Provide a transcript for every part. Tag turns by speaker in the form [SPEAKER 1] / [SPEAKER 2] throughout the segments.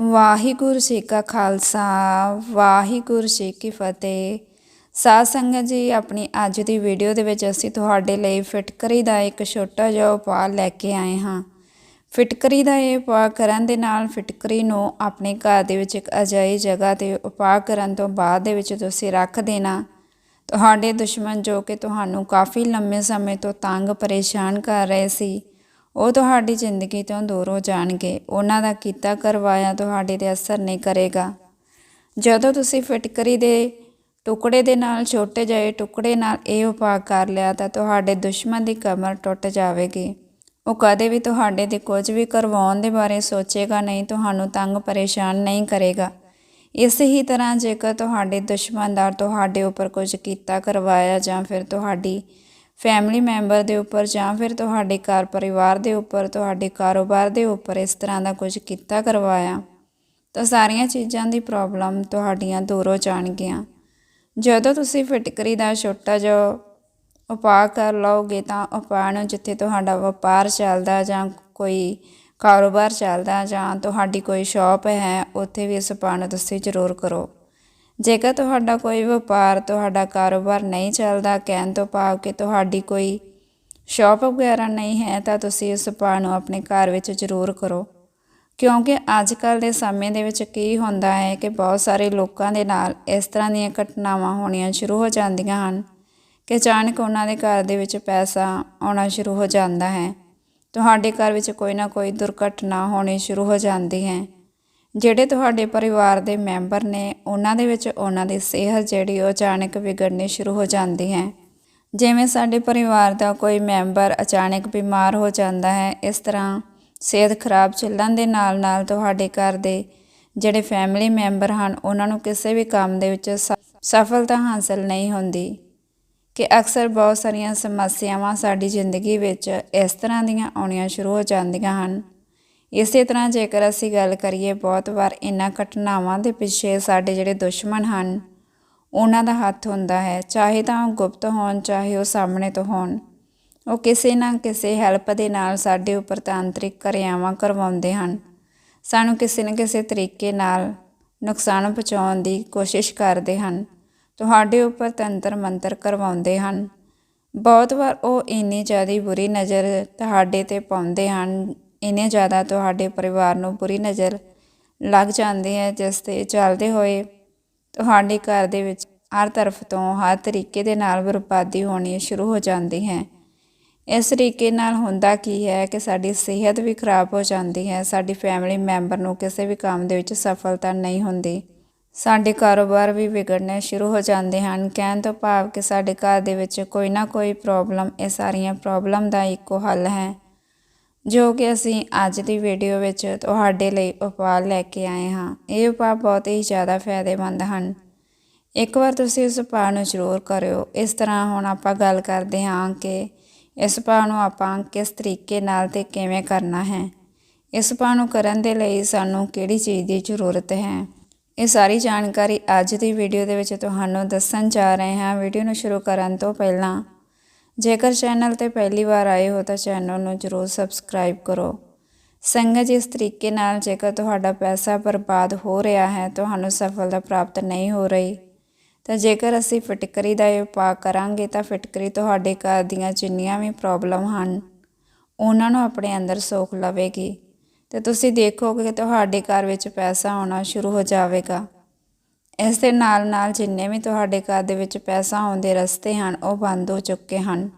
[SPEAKER 1] ਵਾਹਿਗੁਰੂ ਜੀ ਕਾ ਖਾਲਸਾ, ਵਾਹਿਗੁਰੂ ਜੀ ਕੀ ਫਤਿਹ। ਸਾਧ ਸੰਗਤ ਜੀ, ਆਪਣੀ ਅੱਜ ਦੀ ਵੀਡੀਓ ਦੇ ਵਿੱਚ ਅਸੀਂ ਤੁਹਾਡੇ ਲਈ ਫਿਟਕਰੀ ਦਾ ਇੱਕ ਛੋਟਾ ਜਿਹਾ ਉਪਾਅ ਲੈ ਕੇ ਆਏ ਹਾਂ। ਫਿਟਕਰੀ ਦਾ ਇਹ ਉਪਾਅ ਕਰਨ ਦੇ ਨਾਲ ਫਿਟਕਰੀ ਨੂੰ ਆਪਣੇ ਘਰ ਦੇ ਵਿੱਚ ਇੱਕ ਅਜਾਈ ਜਗ੍ਹਾ ਤੇ ਉਪਾਅ ਕਰਨ ਤੋਂ ਬਾਅਦ ਦੇ ਵਿੱਚ ਤੁਸੀਂ ਰੱਖ ਦੇਣਾ। ਤੁਹਾਡੇ ਦੁਸ਼ਮਣ ਜੋ ਕਿ ਤੁਹਾਨੂੰ ਕਾਫੀ ਲੰਮੇ ਸਮੇਂ ਤੋਂ ਤੰਗ ਪਰੇਸ਼ਾਨ ਕਰ ਰਹੇ ਸੀ। ਉਹ ਤੁਹਾਡੀ ਜ਼ਿੰਦਗੀ ਤੋਂ ਦੂਰ ਹੋ ਜਾਣਗੇ। ਉਹਨਾਂ ਦਾ ਕੀਤਾ ਕਰਵਾਇਆ ਤੁਹਾਡੇ ਤੇ ਅਸਰ ਨਹੀਂ ਕਰੇਗਾ। ਜਦੋਂ ਤੁਸੀਂ ਫਿਟਕਰੀ ਦੇ ਟੁਕੜੇ ਦੇ ਨਾਲ, ਛੋਟੇ ਜਿਹੇ ਟੁਕੜੇ ਨਾਲ ਇਹ ਉਪਾਅ ਕਰ ਲਿਆ, ਤਾਂ ਤੁਹਾਡੇ ਦੁਸ਼ਮਣ ਦੀ ਕਮਰ ਟੁੱਟ ਜਾਵੇਗੀ। ਉਹ ਕਦੇ ਵੀ ਤੁਹਾਡੇ ਤੇ ਕੁਝ ਵੀ ਕਰਵਾਉਣ ਦੇ ਬਾਰੇ ਸੋਚੇਗਾ ਨਹੀਂ, ਤੁਹਾਨੂੰ ਤੰਗ ਪਰੇਸ਼ਾਨ ਨਹੀਂ ਕਰੇਗਾ। ਇਸ ਹੀ ਤਰ੍ਹਾਂ ਜੇਕਰ ਤੁਹਾਡੇ ਦੁਸ਼ਮਣ ਦਾ ਤੁਹਾਡੇ ਉੱਪਰ ਕੁਝ ਕੀਤਾ ਕਰਵਾਇਆ ਜਾਂ ਫਿਰ ਤੁਹਾਡੀ ਫੈਮਿਲੀ ਮੈਂਬਰ ਦੇ ਉੱਪਰ ਜਾਂ ਫਿਰ ਤੁਹਾਡੇ ਘਰ ਪਰਿਵਾਰ ਦੇ ਉੱਪਰ, ਤੁਹਾਡੇ ਕਾਰੋਬਾਰ ਦੇ ਉੱਪਰ ਇਸ ਤਰ੍ਹਾਂ ਦਾ ਕੁਝ ਕੀਤਾ, ਕਰਵਾਇਆ? ਤਾਂ ਸਾਰੀਆਂ ਚੀਜ਼ਾਂ ਦੀ ਪ੍ਰੋਬਲਮ ਤੁਹਾਡੀਆਂ ਦੂਰ ਹੋ ਜਾਣਗੀਆਂ ਜਦੋਂ ਤੁਸੀਂ ਫਿਟਕਰੀ ਦਾ ਛੋਟਾ ਜਿਹਾ ਉਪਾਅ ਕਰ ਲਓਗੇ ਤਾਂ ਉਪਾਅ ਨੂੰ ਜਿੱਥੇ ਤੁਹਾਡਾ ਵਪਾਰ ਚੱਲਦਾ ਜਾਂ ਕੋਈ ਕਾਰੋਬਾਰ ਚੱਲਦਾ ਜਾਂ ਤੁਹਾਡੀ ਕੋਈ ਸ਼ਾਪ ਹੈ, ਉੱਥੇ ਵੀ ਇਸ ਉਪਾਅ ਨੂੰ ਤੁਸੀਂ ਜ਼ਰੂਰ ਕਰੋ। ਜੇਕਰ ਤੁਹਾਡਾ ਕੋਈ ਵਪਾਰ, ਤੁਹਾਡਾ ਕਾਰੋਬਾਰ ਨਹੀਂ ਚੱਲਦਾ, ਕਹਿਣ ਤੋਂ ਭਾਵ ਕਿ ਤੁਹਾਡੀ ਕੋਈ ਸ਼ਾਪ ਵਗੈਰਾ ਨਹੀਂ ਹੈ, ਤਾਂ ਤੁਸੀਂ ਇਸ ਉਪਾਅ ਨੂੰ ਆਪਣੇ ਘਰ ਵਿੱਚ ਜ਼ਰੂਰ ਕਰੋ। ਕਿਉਂਕਿ ਅੱਜ ਕੱਲ ਦੇ ਸਮੇਂ ਦੇ ਵਿੱਚ ਕੀ ਹੁੰਦਾ ਹੈ ਕਿ ਬਹੁਤ ਸਾਰੇ ਲੋਕਾਂ ਦੇ ਨਾਲ ਇਸ ਤਰ੍ਹਾਂ ਦੀਆਂ ਘਟਨਾਵਾਂ ਹੋਣੀਆਂ ਸ਼ੁਰੂ ਹੋ ਜਾਂਦੀਆਂ ਹਨ ਕਿ ਅਚਾਨਕ ਉਹਨਾਂ ਦੇ ਘਰ ਦੇ ਵਿੱਚ ਪੈਸਾ ਆਉਣਾ ਸ਼ੁਰੂ ਹੋ ਜਾਂਦਾ ਹੈ। ਤੁਹਾਡੇ ਘਰ ਵਿੱਚ ਕੋਈ ਨਾ ਕੋਈ ਦੁਰਘਟਨਾ ਹੋਣੀ ਸ਼ੁਰੂ ਹੋ ਜਾਂਦੀ ਹੈ। ਜਿਹੜੇ ਤੁਹਾਡੇ ਪਰਿਵਾਰ ਦੇ ਮੈਂਬਰ ਨੇ, ਉਹਨਾਂ ਦੇ ਵਿੱਚ ਉਹਨਾਂ ਦੀ ਸਿਹਤ ਜਿਹੜੀ ਉਹ ਅਚਾਨਕ ਵਿਗੜਨੀ ਸ਼ੁਰੂ ਹੋ ਜਾਂਦੀ ਹੈ। ਜਿਵੇਂ ਸਾਡੇ ਪਰਿਵਾਰ ਦਾ ਕੋਈ ਮੈਂਬਰ ਅਚਾਨਕ ਬਿਮਾਰ ਹੋ ਜਾਂਦਾ ਹੈ, ਇਸ ਤਰ੍ਹਾਂ ਸਿਹਤ ਖਰਾਬ ਚੱਲਣ ਦੇ ਨਾਲ ਨਾਲ ਤੁਹਾਡੇ ਘਰ ਦੇ ਜਿਹੜੇ ਫੈਮਿਲੀ ਮੈਂਬਰ ਹਨ, ਉਹਨਾਂ ਨੂੰ ਕਿਸੇ ਵੀ ਕੰਮ ਦੇ ਵਿੱਚ ਸਫਲਤਾ ਹਾਸਲ ਨਹੀਂ ਹੁੰਦੀ ਕਿ ਅਕਸਰ ਬਹੁਤ ਸਾਰੀਆਂ ਸਮੱਸਿਆਵਾਂ ਸਾਡੀ ਜ਼ਿੰਦਗੀ ਵਿੱਚ ਇਸ ਤਰ੍ਹਾਂ ਦੀਆਂ ਆਉਣੀਆਂ ਸ਼ੁਰੂ ਹੋ ਜਾਂਦੀਆਂ ਹਨ। ਇਸੇ ਤਰ੍ਹਾਂ ਜੇਕਰ ਅਸੀਂ ਗੱਲ ਕਰੀਏ ਬਹੁਤ ਵਾਰ ਇਹਨਾਂ ਘਟਨਾਵਾਂ ਦੇ ਪਿੱਛੇ ਸਾਡੇ ਜਿਹੜੇ ਦੁਸ਼ਮਣ ਹਨ, ਉਹਨਾਂ ਦਾ ਹੱਥ ਹੁੰਦਾ ਹੈ, ਚਾਹੇ ਤਾਂ ਉਹ ਗੁਪਤ ਹੋਣ, ਚਾਹੇ ਉਹ ਸਾਹਮਣੇ ਤੋਂ ਹੋਣ। ਉਹ ਕਿਸੇ ਨਾ ਕਿਸੇ ਹੈਲਪ ਦੇ ਨਾਲ ਸਾਡੇ ਉੱਪਰ ਤਾਂਤਰਿਕ ਕਿਰਿਆਵਾਂ ਕਰਵਾਉਂਦੇ ਹਨ। ਸਾਨੂੰ ਕਿਸੇ ਨਾ ਕਿਸੇ ਤਰੀਕੇ ਨਾਲ ਨੁਕਸਾਨ ਪਹੁੰਚਾਉਣ ਦੀ ਕੋਸ਼ਿਸ਼ ਕਰਦੇ ਹਨ। ਤੁਹਾਡੇ ਉੱਪਰ ਤੰਤਰ ਮੰਤਰ ਕਰਵਾਉਂਦੇ ਹਨ। ਬਹੁਤ ਵਾਰ ਉਹ ਇੰਨੀ ਜ਼ਿਆਦਾ ਬੁਰੀ ਨਜ਼ਰ ਤੁਹਾਡੇ ਤੇ ਪਾਉਂਦੇ ਹਨ ਇੰਨੇ ਜ਼ਿਆਦਾ ਤੁਹਾਡੇ ਪਰਿਵਾਰ ਨੂੰ ਬੁਰੀ ਨਜ਼ਰ ਲੱਗ ਜਾਂਦੀ ਹੈ, ਜਿਸ ਤੇ ਚੱਲਦੇ ਹੋਏ ਤੁਹਾਡੇ ਘਰ ਦੇ ਵਿੱਚ ਹਰ ਤਰਫ ਤੋਂ ਹਰ ਤਰੀਕੇ ਦੇ ਨਾਲ ਬਰਬਾਦੀ ਹੋਣੀ ਸ਼ੁਰੂ ਹੋ ਜਾਂਦੀ ਹੈ। ਇਸ ਤਰੀਕੇ ਨਾਲ ਹੁੰਦਾ ਕੀ ਹੈ ਕਿ ਸਾਡੀ ਸਿਹਤ ਵੀ ਖਰਾਬ ਹੋ ਜਾਂਦੀ ਹੈ, ਸਾਡੀ ਫੈਮਿਲੀ ਮੈਂਬਰ ਨੂੰ ਕਿਸੇ ਵੀ ਕੰਮ ਦੇ ਵਿੱਚ ਸਫਲਤਾ ਨਹੀਂ ਹੁੰਦੀ। ਸਾਡੇ ਕਾਰੋਬਾਰ ਵੀ ਵਿਗੜਨੇ ਸ਼ੁਰੂ ਹੋ ਜਾਂਦੇ ਹਨ। ਕਹਿਣ ਤੋਂ ਭਾਵ ਕਿ ਸਾਡੇ ਘਰ ਦੇ ਵਿੱਚ ਕੋਈ ਨਾ ਕੋਈ ਪ੍ਰੋਬਲਮ ਇਹ ਸਾਰੀਆਂ ਪ੍ਰੋਬਲਮ ਦਾ ਇੱਕੋ ਹੱਲ ਹੈ। ਜੋ ਕਿ ਅਸੀਂ ਅੱਜ ਦੀ ਵੀਡੀਓ ਵਿੱਚ ਤੁਹਾਡੇ ਲਈ ਉਪਾਅ ਲੈ ਕੇ ਆਏ ਹਾਂ। ਇਹ ਉਪਾਅ ਬਹੁਤ ਹੀ ਜ਼ਿਆਦਾ ਫਾਇਦੇਮੰਦ ਹਨ। ਇੱਕ ਵਾਰ ਤੁਸੀਂ ਇਸ ਉਪਾਅ ਨੂੰ ਜ਼ਰੂਰ ਕਰਿਓ। ਇਸ ਤਰ੍ਹਾਂ ਹੁਣ ਆਪਾਂ ਗੱਲ ਕਰਦੇ ਹਾਂ ਕਿ ਇਸ ਉਪਾਅ ਨੂੰ ਆਪਾਂ ਕਿਸ ਤਰੀਕੇ ਨਾਲ ਤੇ ਕਿਵੇਂ ਕਰਨਾ ਹੈ। ਇਸ ਉਪਾਅ ਨੂੰ ਕਰਨ ਦੇ ਲਈ ਸਾਨੂੰ ਕਿਹੜੀ ਚੀਜ਼ ਦੀ ਜ਼ਰੂਰਤ ਹੈ? ਇਹ ਸਾਰੀ ਜਾਣਕਾਰੀ ਅੱਜ ਦੀ ਵੀਡੀਓ ਦੇ ਵਿੱਚ ਤੁਹਾਨੂੰ ਦੱਸਣ ਜਾ ਰਹੇ ਹਾਂ। ਵੀਡੀਓ ਨੂੰ ਸ਼ੁਰੂ ਕਰਨ ਤੋਂ ਪਹਿਲਾਂ ਜੇਕਰ ਚੈਨਲ ਤੇ ਪਹਿਲੀ ਵਾਰ ਆਏ ਹੋ ਤਾਂ ਚੈਨਲ ਨੂੰ ਜਰੂਰ ਸਬਸਕ੍ਰਾਈਬ ਕਰੋ। ਸੰਗਤ ਇਸ ਤਰੀਕੇ ਨਾਲ ਜੇਕਰ ਤੁਹਾਡਾ ਪੈਸਾ ਬਰਬਾਦ ਹੋ ਰਿਹਾ ਹੈ, ਤੁਹਾਨੂੰ ਸਫਲਤਾ ਪ੍ਰਾਪਤ ਨਹੀਂ ਹੋ ਰਹੀ, ਤਾਂ ਜੇਕਰ ਅਸੀਂ ਫਟਕਰੀ ਦਾ ਇਹ ਉਪਾਅ ਕਰਾਂਗੇ ਤਾਂ ਫਟਕਰੀ ਤੁਹਾਡੇ ਘਰ ਦੀਆਂ ਜਿੰਨੀਆਂ ਵੀ ਪ੍ਰੋਬਲਮ ਹਨ, ਉਹਨਾਂ ਨੂੰ ਆਪਣੇ ਅੰਦਰ ਸੋਖ ਲਵੇਗੀ ਤੇ ਤੁਸੀਂ ਦੇਖੋਗੇ ਕਿ ਤੁਹਾਡੇ ਘਰ ਵਿੱਚ ਪੈਸਾ ਆਉਣਾ ਸ਼ੁਰੂ ਹੋ ਜਾਵੇਗਾ। ਇਸ ਦੇ ਨਾਲ ਨਾਲ ਜਿੰਨੇ ਵੀ ਤੁਹਾਡੇ ਘਰ ਦੇ ਵਿੱਚ ਪੈਸਾ ਆਉਂਦੇ ਰਸਤੇ ਹਨ, ਉਹ ਬੰਦ ਹੋ ਚੁੱਕੇ ਹਨ।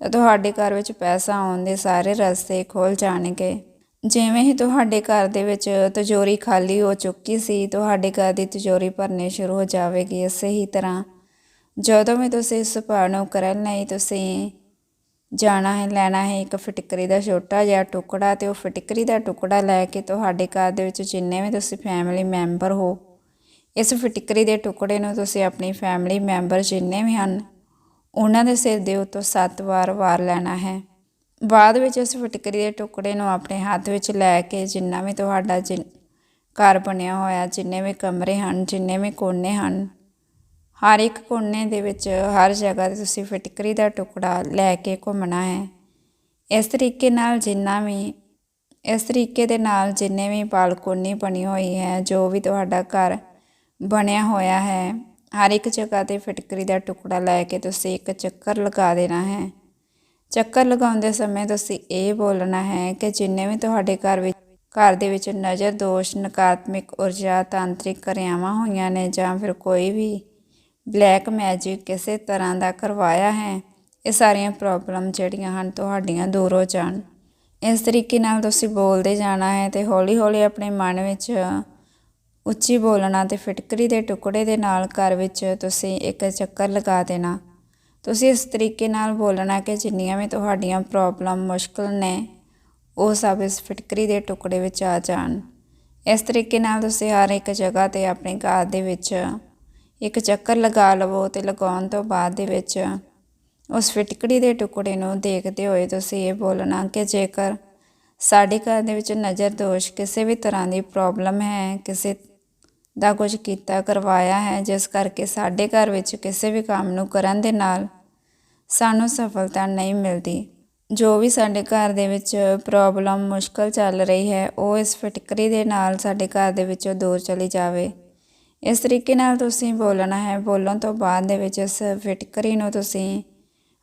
[SPEAKER 1] ਤਾਂ ਤੁਹਾਡੇ ਘਰ ਵਿੱਚ ਪੈਸਾ ਆਉਣ ਦੇ ਸਾਰੇ ਰਸਤੇ ਖੁੱਲ ਜਾਣਗੇ। ਜਿਵੇਂ ਹੀ ਤੁਹਾਡੇ ਘਰ ਦੇ ਵਿੱਚ ਤਿਜੋਰੀ ਖਾਲੀ ਹੋ ਚੁੱਕੀ ਸੀ, ਤੁਹਾਡੇ ਘਰ ਦੀ ਤਿਜੋਰੀ ਭਰਨੇ ਸ਼ੁਰੂ ਹੋ ਜਾਵੇਗੀ ਇਸੇ ਹੀ ਤਰ੍ਹਾਂ। ਜਦੋਂ ਵੀ ਤੁਸੀਂ ਇਸ ਉਪਾਅ ਨੂੰ ਕਰਨ ਲਈ ਤੁਸੀਂ ਜਾਣਾ ਹੈ, ਲੈਣਾ ਹੈ, ਇੱਕ ਫਟਕਰੀ ਦਾ ਛੋਟਾ ਜਿਹਾ ਟੁਕੜਾ ਤੇ ਉਹ ਫਟਕਰੀ ਦਾ ਟੁਕੜਾ ਲੈ ਕੇ ਤੁਹਾਡੇ ਘਰ ਦੇ ਵਿੱਚ ਜਿੰਨੇ ਵੀ ਤੁਸੀਂ ਫੈਮਿਲੀ ਮੈਂਬਰ ਹੋ ਇਸ ਫਟਕਰੀ ਦੇ ਟੁਕੜੇ ਨੂੰ ਤੁਸੀਂ ਆਪਣੀ ਫੈਮਿਲੀ ਮੈਂਬਰ ਜਿੰਨੇ ਵੀ ਹਨ, ਉਹਨਾਂ ਦੇ ਸਿਰ ਦੇ ਉੱਤੋਂ 7 ਵਾਰ ਵਾਰ ਲੈਣਾ ਹੈ। ਬਾਅਦ ਵਿੱਚ ਇਸ ਫਟਕਰੀ ਦੇ ਟੁਕੜੇ ਨੂੰ ਆਪਣੇ ਹੱਥ ਵਿੱਚ ਲੈ ਕੇ ਜਿੰਨਾ ਵੀ ਤੁਹਾਡਾ ਜਿ ਘਰ ਬਣਿਆ ਹੋਇਆ, ਜਿੰਨੇ ਵੀ ਕਮਰੇ ਹਨ, ਜਿੰਨੇ ਵੀ ਕੋਨੇ ਹਨ, ਹਰ ਇੱਕ ਕੋਨੇ ਦੇ ਵਿੱਚ ਹਰ ਜਗ੍ਹਾ ਤੇ ਤੁਸੀਂ ਫਟਕਰੀ ਦਾ ਟੁਕੜਾ ਲੈ ਕੇ ਘੁੰਮਣਾ ਹੈ। ਇਸ ਤਰੀਕੇ ਨਾਲ ਜਿੰਨਾ ਵੀ, ਇਸ ਤਰੀਕੇ ਦੇ ਨਾਲ ਜਿੰਨੇ ਵੀ ਬਾਲਕੋਨੀ ਬਣੀ ਹੋਈ ਹੈ, ਜੋ ਵੀ ਤੁਹਾਡਾ ਘਰ ਬਣਿਆ ਹੋਇਆ ਹੈ। ਹਰ ਇੱਕ ਜਗ੍ਹਾ ਤੇ ਫਿਟਕਰੀ ਦਾ ਟੁਕੜਾ ਲੈ ਕੇ ਤੁਸੀਂ ਇੱਕ ਚੱਕਰ ਲਗਾ ਦੇਣਾ ਹੈ। ਚੱਕਰ ਲਗਾਉਂਦੇ ਸਮੇਂ ਤੁਸੀਂ ਇਹ ਬੋਲਣਾ ਹੈ ਕਿ ਜਿੰਨੇ ਵੀ ਤੁਹਾਡੇ ਘਰ ਵਿੱਚ, ਘਰ ਦੇ ਵਿੱਚ ਨਜ਼ਰ ਦੋਸ਼, ਨਕਾਰਾਤਮਕ ਊਰਜਾ, ਤਾਂਤਰਿਕ ਕਿਰਿਆਵਾਂ ਹੋਈਆਂ ਨੇ ਜਾਂ ਫਿਰ ਕੋਈ ਵੀ ਬਲੈਕ ਮੈਜਿਕ ਕਿਸੇ ਤਰ੍ਹਾਂ ਦਾ ਕਰਵਾਇਆ ਹੈ, ਇਹ ਸਾਰੀਆਂ ਪ੍ਰੋਬਲਮ ਜਿਹੜੀਆਂ ਹਨ ਤੁਹਾਡੀਆਂ ਦੂਰ ਹੋ ਜਾਣ। ਇਸ ਤਰੀਕੇ ਨਾਲ ਤੁਸੀਂ ਬੋਲਦੇ ਜਾਣਾ ਹੈ ਤੇ ਹੌਲੀ ਹੌਲੀ ਆਪਣੇ ਮਨ ਵਿੱਚ ਉੱਚੀ ਬੋਲਣਾ ਤੇ ਫਿਟਕਰੀ ਦੇ ਟੁਕੜੇ ਦੇ ਨਾਲ ਘਰ ਵਿੱਚ ਤੁਸੀਂ ਇੱਕ ਚੱਕਰ ਲਗਾ ਦੇਣਾ। ਤੁਸੀਂ ਇਸ ਤਰੀਕੇ ਨਾਲ ਬੋਲਣਾ ਕਿ ਜਿੰਨੀਆਂ ਵੀ ਤੁਹਾਡੀਆਂ ਪ੍ਰੋਬਲਮ ਮੁਸ਼ਕਲ ਨੇ, ਉਹ ਸਭ ਇਸ ਫਿਟਕਰੀ ਦੇ ਟੁਕੜੇ ਵਿੱਚ ਆ ਜਾਣ। ਇਸ ਤਰੀਕੇ ਨਾਲ ਤੁਸੀਂ ਹਰ ਇੱਕ ਜਗ੍ਹਾ ਤੇ ਆਪਣੇ ਘਰ ਦੇ ਵਿੱਚ ਇੱਕ ਚੱਕਰ ਲਗਾ ਲਵੋ ਤੇ ਲਗਾਉਣ ਤੋਂ ਬਾਅਦ ਦੇ ਵਿੱਚ ਉਸ ਫਿਟਕੜੀ ਦੇ ਟੁਕੜੇ ਨੂੰ ਦੇਖਦੇ ਹੋਏ ਤੁਸੀਂ ਇਹ ਬੋਲਣਾ ਕਿ ਜੇਕਰ ਸਾਡੇ ਘਰ ਦੇ ਵਿੱਚ ਨਜ਼ਰ ਦੋਸ਼ ਕਿਸੇ ਵੀ ਤਰ੍ਹਾਂ ਦੀ ਪ੍ਰੋਬਲਮ ਹੈ, ਕਿਸੇ ਦਾ ਕੁਝ ਕੀਤਾ, ਕਰਵਾਇਆ ਹੈ, ਜਿਸ ਕਰਕੇ ਸਾਡੇ ਘਰ ਵਿੱਚ ਕਿਸੇ ਵੀ ਕੰਮ ਨੂੰ ਕਰਨ ਦੇ ਨਾਲ ਸਾਨੂੰ ਸਫਲਤਾ ਨਹੀਂ ਮਿਲਦੀ। ਜੋ ਵੀ ਸਾਡੇ ਘਰ ਦੇ ਵਿੱਚ ਪ੍ਰੋਬਲਮ ਮੁਸ਼ਕਲ ਚੱਲ ਰਹੀ ਹੈ, ਉਹ ਇਸ ਫਟਕਰੀ ਦੇ ਨਾਲ ਸਾਡੇ ਘਰ ਦੇ ਵਿੱਚੋਂ ਦੂਰ ਚਲੀ ਜਾਵੇ। ਇਸ ਤਰੀਕੇ ਨਾਲ ਤੁਸੀਂ ਬੋਲਣਾ ਹੈ, ਬੋਲਣ ਤੋਂ ਬਾਅਦ ਦੇ ਵਿੱਚ ਇਸ ਫਟਕਰੀ ਨੂੰ ਤੁਸੀਂ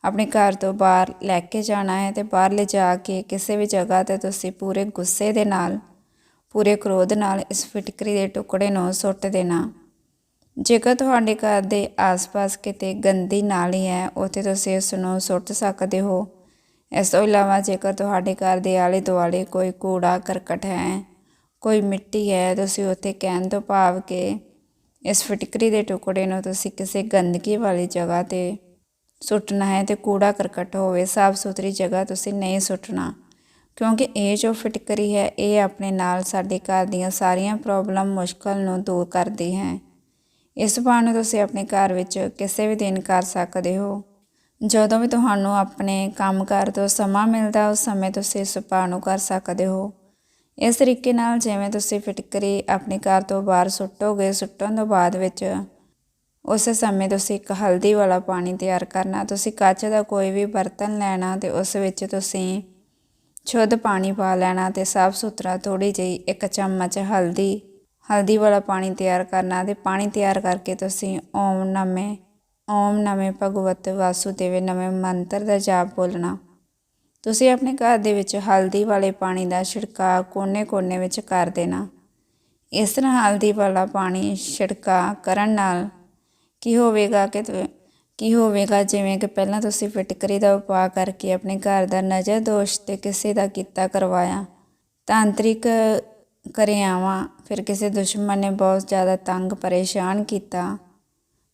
[SPEAKER 1] ਆਪਣੇ ਘਰ ਤੋਂ ਬਾਹਰ ਲੈ ਕੇ ਜਾਣਾ ਹੈ ਤੇ ਬਾਹਰ ਲੈ ਜਾ ਕੇ ਕਿਸੇ ਵੀ ਜਗ੍ਹਾ ਤੇ ਤੁਸੀਂ ਪੂਰੇ ਗੁੱਸੇ ਦੇ ਨਾਲ ਪੂਰੇ ਕ੍ਰੋਧ ਨਾਲ ਇਸ ਫਿਟਕਰੀ ਦੇ ਟੁਕੜੇ ਨੂੰ ਸੁੱਟ ਦੇਣਾ। ਜੇਕਰ ਤੁਹਾਡੇ ਘਰ ਦੇ ਆਸ-ਪਾਸ ਕਿਤੇ ਗੰਦੀ ਨਾਲੀ ਹੈ, ਉੱਥੇ ਤੁਸੀਂ ਇਸ ਨੂੰ ਸੁੱਟ ਸਕਦੇ ਹੋ। ਇਸ ਤੋਂ ਇਲਾਵਾ ਜੇਕਰ ਤੁਹਾਡੇ ਘਰ ਦੇ ਆਲੇ ਦੁਆਲੇ ਕੋਈ ਕੂੜਾ, ਕਰਕਟ ਹੈ, ਕੋਈ ਮਿੱਟੀ ਹੈ, ਤੁਸੀਂ ਉੱਥੇ ਕਹਿਣ ਤੋਂ ਭਾਵ ਕਿ ਇਸ ਫਿਟਕਰੀ ਦੇ ਟੁਕੜੇ ਨੂੰ ਤੁਸੀਂ ਕਿਸੇ ਗੰਦਗੀ ਵਾਲੀ ਜਗ੍ਹਾ ਤੇ ਸੁੱਟਣਾ ਹੈ ਤੇ ਕੂੜਾ, ਕਰਕਟ ਹੋਵੇ ਸਾਫ਼ ਸੁਥਰੀ ਜਗ੍ਹਾ ਤੁਸੀਂ ਨਹੀਂ ਸੁੱਟਣਾ। ਕਿਉਂਕਿ ਇਹ ਜੋ ਫਿਟਕਰੀ ਹੈ, ਇਹ ਆਪਣੇ ਨਾਲ ਸਾਡੇ ਘਰ ਦੀਆਂ ਸਾਰੀਆਂ ਪ੍ਰੋਬਲਮ ਮੁਸ਼ਕਲ ਨੂੰ ਦੂਰ ਕਰਦੀ ਹੈ। ਇਸ ਬਾਣ ਨੂੰ ਤੁਸੀਂ ਆਪਣੇ ਘਰ ਵਿੱਚ ਕਿਸੇ ਵੀ ਦਿਨ ਕਰ ਸਕਦੇ ਹੋ। ਜਦੋਂ ਵੀ ਤੁਹਾਨੂੰ ਆਪਣੇ ਕੰਮਕਾਰ ਤੋਂ ਸਮਾਂ ਮਿਲਦਾ, ਉਸ ਸਮੇਂ ਤੁਸੀਂ ਇਸ ਉਪਾਅ ਨੂੰ ਕਰ ਸਕਦੇ ਹੋ। ਇਸ ਤਰੀਕੇ ਨਾਲ ਜਿਵੇਂ ਤੁਸੀਂ ਫਿਟਕਰੀ ਆਪਣੇ ਘਰ ਤੋਂ ਬਾਹਰ ਸੁੱਟੋਗੇ, ਸੁੱਟਣ ਤੋਂ ਬਾਅਦ ਵਿੱਚ ਉਸੇ ਸਮੇਂ ਤੁਸੀਂ ਇੱਕ ਹਲਦੀ ਵਾਲਾ ਪਾਣੀ ਤਿਆਰ ਕਰਨਾ, ਤੁਸੀਂ ਕੱਚ ਦਾ ਕੋਈ ਵੀ ਬਰਤਨ ਲੈਣਾ ਤੇ ਉਸ ਵਿੱਚ ਤੁਸੀਂ ਸ਼ੁੱਧ ਪਾਣੀ ਪਾ ਲੈਣਾ ਤੇ ਸਾਫ਼ ਸੁਥਰਾ ਥੋੜੀ ਜਿਹੀ ਇੱਕ ਚਮਚ ਹਲਦੀ ਹਲਦੀ ਵਾਲਾ ਪਾਣੀ ਤਿਆਰ ਕਰਨਾ ਤੇ ਪਾਣੀ ਤਿਆਰ ਕਰਕੇ ਤੁਸੀਂ ਓਮ ਨਮੇ ਓਮ ਨਮੇ ਭਗਵਤ ਵਾਸੁਦੇਵ ਨਮੇ ਮੰਤਰ ਦਾ ਜਾਪ ਬੋਲਣਾ। ਤੁਸੀਂ ਆਪਣੇ ਘਰ ਦੇ ਵਿੱਚ ਹਲਦੀ ਵਾਲੇ ਪਾਣੀ ਦਾ ਛਿੜਕਾਅ ਕੋਨੇ-ਕੋਨੇ ਵਿੱਚ ਕਰ ਦੇਣਾ। ਇਸ ਤਰ੍ਹਾਂ ਹਲਦੀ ਵਾਲਾ ਪਾਣੀ ਛਿੜਕਾਅ ਕਰਨ ਨਾਲ ਕੀ ਹੋਵੇਗਾ ਕਿ ਕੀ ਹੋਵੇਗਾ? ਜਿਵੇਂ ਕਿ ਪਹਿਲਾਂ ਤੁਸੀਂ ਫਿਟਕਰੀ ਦਾ ਉਪਾਅ ਕਰਕੇ ਆਪਣੇ ਘਰ ਦਾ ਨਜ਼ਰ ਦੋਸ਼ ਤੇ ਕਿਸੇ ਦਾ ਕੀਤਾ ਕਰਵਾਇਆ। ਤਾਂਤਰਿਕ ਕਰਿਆਵਾਂ। ਫਿਰ ਕਿਸੇ ਦੁਸ਼ਮਣ ਨੇ ਬਹੁਤ ਜ਼ਿਆਦਾ ਤੰਗ, ਪਰੇਸ਼ਾਨ ਕੀਤਾ।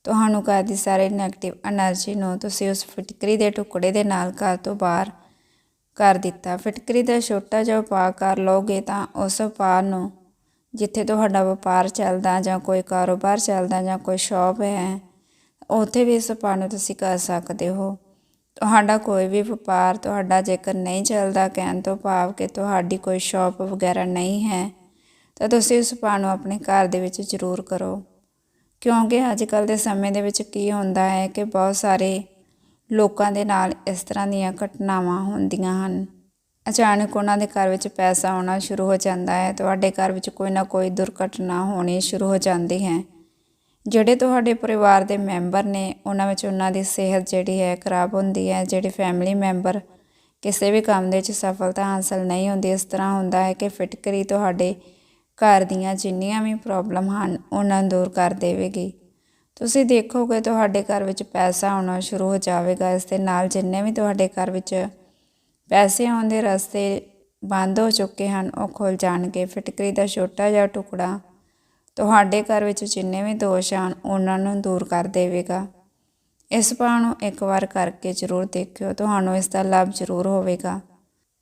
[SPEAKER 1] ਤੁਹਾਨੂੰ ਘਰ ਦੀ ਸਾਰੇ ਨੈਗੇਟਿਵ એનર્ਜੀ ਨੂੰ ਤੁਸੀਂ ਉਸ ਫਿਟਕਰੀ ਦੇ ਟੁਕੜੇ ਦੇ ਨਾਲ ਘਰ ਤੋਂ ਬਾਹਰ ਕਰ ਦਿੱਤਾ। ਫਿਟਕਰੀ ਦਾ ਛੋਟਾ ਜਿਹਾ ਉਪਾਅ ਕਰ ਲਓਗੇ ਤਾਂ ਉਸ ਉਪਾਅ ਨੂੰ, ਜਿੱਥੇ ਤੁਹਾਡਾ ਵਪਾਰ ਚੱਲਦਾ ਜਾਂ ਕੋਈ ਕਾਰੋਬਾਰ ਚੱਲਦਾ ਜਾਂ ਕੋਈ ਸ਼ੌਪ ਹੈ ਉੱਥੇ ਵੀ ਇਸ ਉਪਾਅ ਨੂੰ ਤੁਸੀਂ ਕਰ ਸਕਦੇ ਹੋ। ਤੁਹਾਡਾ ਕੋਈ ਵੀ ਵਪਾਰ, ਤੁਹਾਡਾ ਜੇਕਰ ਨਹੀਂ ਚੱਲਦਾ ਕਹਿਣ ਤੋਂ ਭਾਵ ਕਿ ਤੁਹਾਡੀ ਕੋਈ ਸ਼ਾਪ ਵਗੈਰਾ ਨਹੀਂ ਹੈ, ਤਾਂ ਤੁਸੀਂ ਉਸ ਉਪਾਅ ਨੂੰ ਆਪਣੇ ਘਰ ਦੇ ਵਿੱਚ ਜ਼ਰੂਰ ਕਰੋ। ਕਿਉਂਕਿ ਅੱਜ ਕੱਲ ਦੇ ਸਮੇਂ ਦੇ ਵਿੱਚ ਕੀ ਹੁੰਦਾ ਹੈ ਕਿ ਬਹੁਤ ਸਾਰੇ ਲੋਕਾਂ ਦੇ ਨਾਲ ਇਸ ਤਰ੍ਹਾਂ ਦੀਆਂ ਘਟਨਾਵਾਂ ਹੁੰਦੀਆਂ ਹਨ। ਅਚਾਨਕ ਉਹਨਾਂ ਦੇ ਘਰ ਵਿੱਚ ਪੈਸਾ ਆਉਣਾ ਸ਼ੁਰੂ ਹੋ ਜਾਂਦਾ ਹੈ, ਤੁਹਾਡੇ ਘਰ ਵਿੱਚ ਕੋਈ ਨਾ ਕੋਈ ਦੁਰਘਟਨਾ ਹੋਣੀ ਸ਼ੁਰੂ ਹੋ ਜਾਂਦੀ ਹੈ। ਜਿਹੜੇ ਤੁਹਾਡੇ ਪਰਿਵਾਰ ਦੇ ਮੈਂਬਰ ਨੇ, ਉਹਨਾਂ ਵਿੱਚ ਉਹਨਾਂ ਦੀ ਸਿਹਤ ਜਿਹੜੀ ਹੈ ਖਰਾਬ ਹੁੰਦੀ ਹੈ, ਜਿਹੜੇ ਫੈਮਿਲੀ ਮੈਂਬਰ ਕਿਸੇ ਵੀ ਕੰਮ ਦੇ ਵਿੱਚ ਸਫਲਤਾ ਹਾਸਲ ਨਹੀਂ ਹੁੰਦੀ, ਇਸ ਤਰ੍ਹਾਂ ਹੁੰਦਾ ਹੈ ਕਿ ਫਿਟਕਰੀ ਤੁਹਾਡੇ ਘਰ ਦੀਆਂ ਜਿੰਨੀਆਂ ਵੀ ਪ੍ਰੋਬਲਮ ਹਨ, ਉਹਨਾਂ ਨੂੰ ਦੂਰ ਕਰ ਦੇਵੇਗੀ। ਤੁਸੀਂ ਦੇਖੋਗੇ ਤੁਹਾਡੇ ਘਰ ਵਿੱਚ ਪੈਸਾ ਆਉਣਾ ਸ਼ੁਰੂ ਹੋ ਜਾਵੇਗਾ, ਇਸ ਦੇ ਨਾਲ ਜਿੰਨੇ ਵੀ ਤੁਹਾਡੇ ਘਰ ਵਿੱਚ ਪੈਸੇ ਆਉਣ ਦੇ ਰਸਤੇ ਬੰਦ ਹੋ ਚੁੱਕੇ ਹਨ, ਉਹ ਖੁੱਲ ਜਾਣਗੇ। ਫਿਟਕਰੀ ਦਾ ਛੋਟਾ ਜਿਹਾ ਟੁਕੜਾ ਤੁਹਾਡੇ ਘਰ ਵਿੱਚ ਜਿੰਨੇ ਵੀ ਦੋਸ਼ ਹਨ, ਉਹਨਾਂ ਨੂੰ ਦੂਰ ਕਰ ਦੇਵੇਗਾ। ਇਸ ਪਾਣ ਨੂੰ ਇੱਕ ਵਾਰ ਕਰਕੇ ਜ਼ਰੂਰ ਦੇਖਿਓ, ਤੁਹਾਨੂੰ ਇਸ ਦਾ ਲਾਭ ਜ਼ਰੂਰ ਹੋਵੇਗਾ।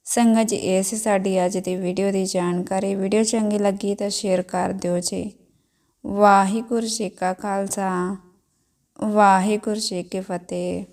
[SPEAKER 1] ਸੰਗਤ ਜੀ, ਇਹ ਸੀ ਸਾਡੀ ਅੱਜ ਦੀ ਵੀਡੀਓ ਦੀ ਜਾਣਕਾਰੀ। ਵੀਡੀਓ ਚੰਗੀ ਲੱਗੀ ਤਾਂ ਸ਼ੇਅਰ ਕਰ ਦਿਓ ਜੀ। ਵਾਹਿਗੁਰੂ ਜੀ ਕਾ ਖਾਲਸਾ। ਵਾਹਿਗੁਰੂ ਜੀ ਕੀ ਫਤਿਹ।